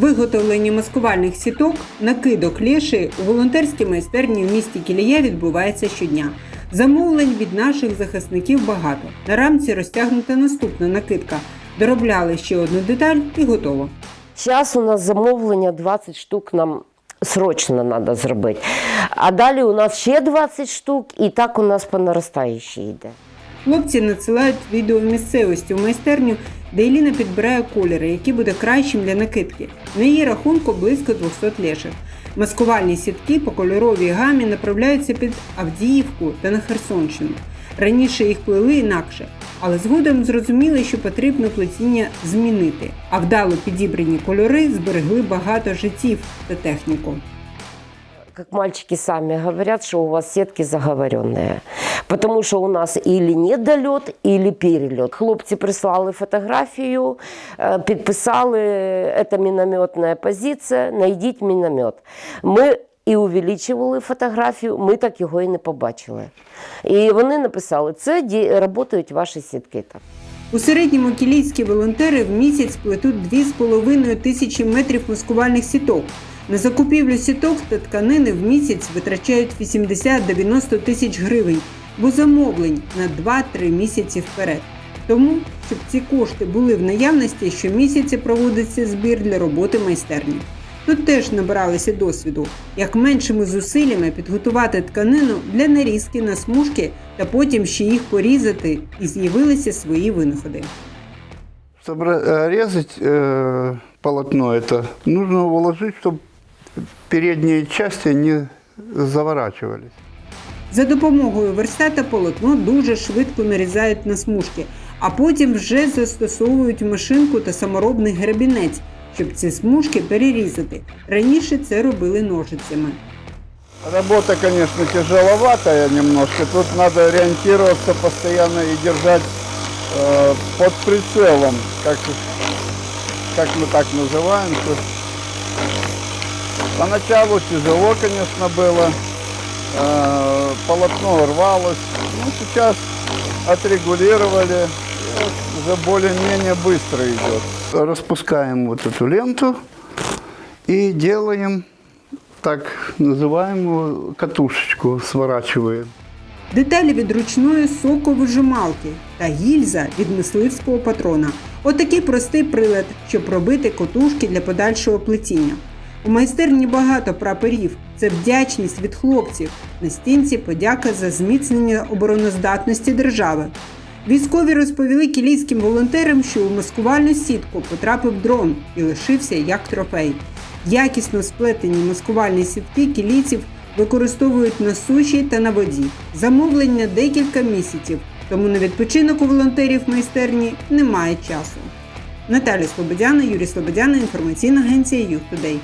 Виготовлення маскувальних сіток, накидок лєші у волонтерській майстерні в місті Кілія відбувається щодня. Замовлень від наших захисників багато. На рамці розтягнута наступна накидка. Доробляли ще одну деталь і готово. Зараз у нас замовлення 20 штук нам срочно треба зробити. А далі у нас ще 20 штук, і так у нас по наростаючій йде. Хлопці надсилають відео місцевості у майстерню, де Еліна підбирає кольори, які буде кращим для накидки. На її рахунку близько 200 леших. Маскувальні сітки по кольоровій гамі направляються під Авдіївку та на Херсонщину. Раніше їх плели інакше, але згодом зрозуміли, що потрібно плетіння змінити, а вдало підібрані кольори зберегли багато життів та техніку. Как мальчики сами говорят, что у вас сетки заговоренные. Потому что у нас или недолет, или перелет. Хлопці прислали фотографію, е, підписали, це мінометна позиція, знайдіть міномет. Ми і увеличували фотографію, ми так його і не побачили. І вони написали, це працюють ваші сітки. Так. У середньому кілійські волонтери в місяць плетуть 2,5 тисячі метрів маскувальних сіток. На закупівлю сіток та тканини в місяць витрачають 80-90 тисяч гривень, бо замовлень на 2-3 місяці вперед. Тому, щоб ці кошти були в наявності, щомісяця проводиться збір для роботи майстерні. Тут теж набиралися досвіду, як меншими зусиллями підготувати тканину для нарізки на смужки та потім ще їх порізати, і з'явилися свої винаходи. Собра- э, резать э, полотно это нужно уложить, чтобы передние части не заворачивались. За допомогою верстата полотно дуже швидко нарізають на смужки, а потім вже застосовують машинку та саморобний гребінець, щоб ці смужки перерізати. Раніше це робили ножицями. Работа, конечно, тяжеловатая немножко. Тут надо ориентироваться постоянно и держать э, под прицелом, как, как мы так называем. То есть Поначалу тяжело, конечно, было. Э, полотно рвалось. Ну, сейчас отрегулировали. и вот Уже более-менее быстро идет. Распускаем вот эту ленту и делаем так называемую катушечку, сворачиваем. Деталі від ручної соковижималки та гільза від мисливського патрона. Отакий простий прилад, щоб робити котушки для подальшого плетіння. У майстерні багато прапорів. Це вдячність від хлопців. На стінці подяка за зміцнення обороноздатності держави. Військові розповіли кілійським волонтерам, що у маскувальну сітку потрапив дрон і лишився як трофей. Якісно сплетені маскувальні сітки кілійців використовують на суші та на воді. Замовлення декілька місяців, тому на відпочинок у волонтерів майстерні немає часу. Наталя Слободяна, Юрій Слободяна, інформаційна агенція Youth Today.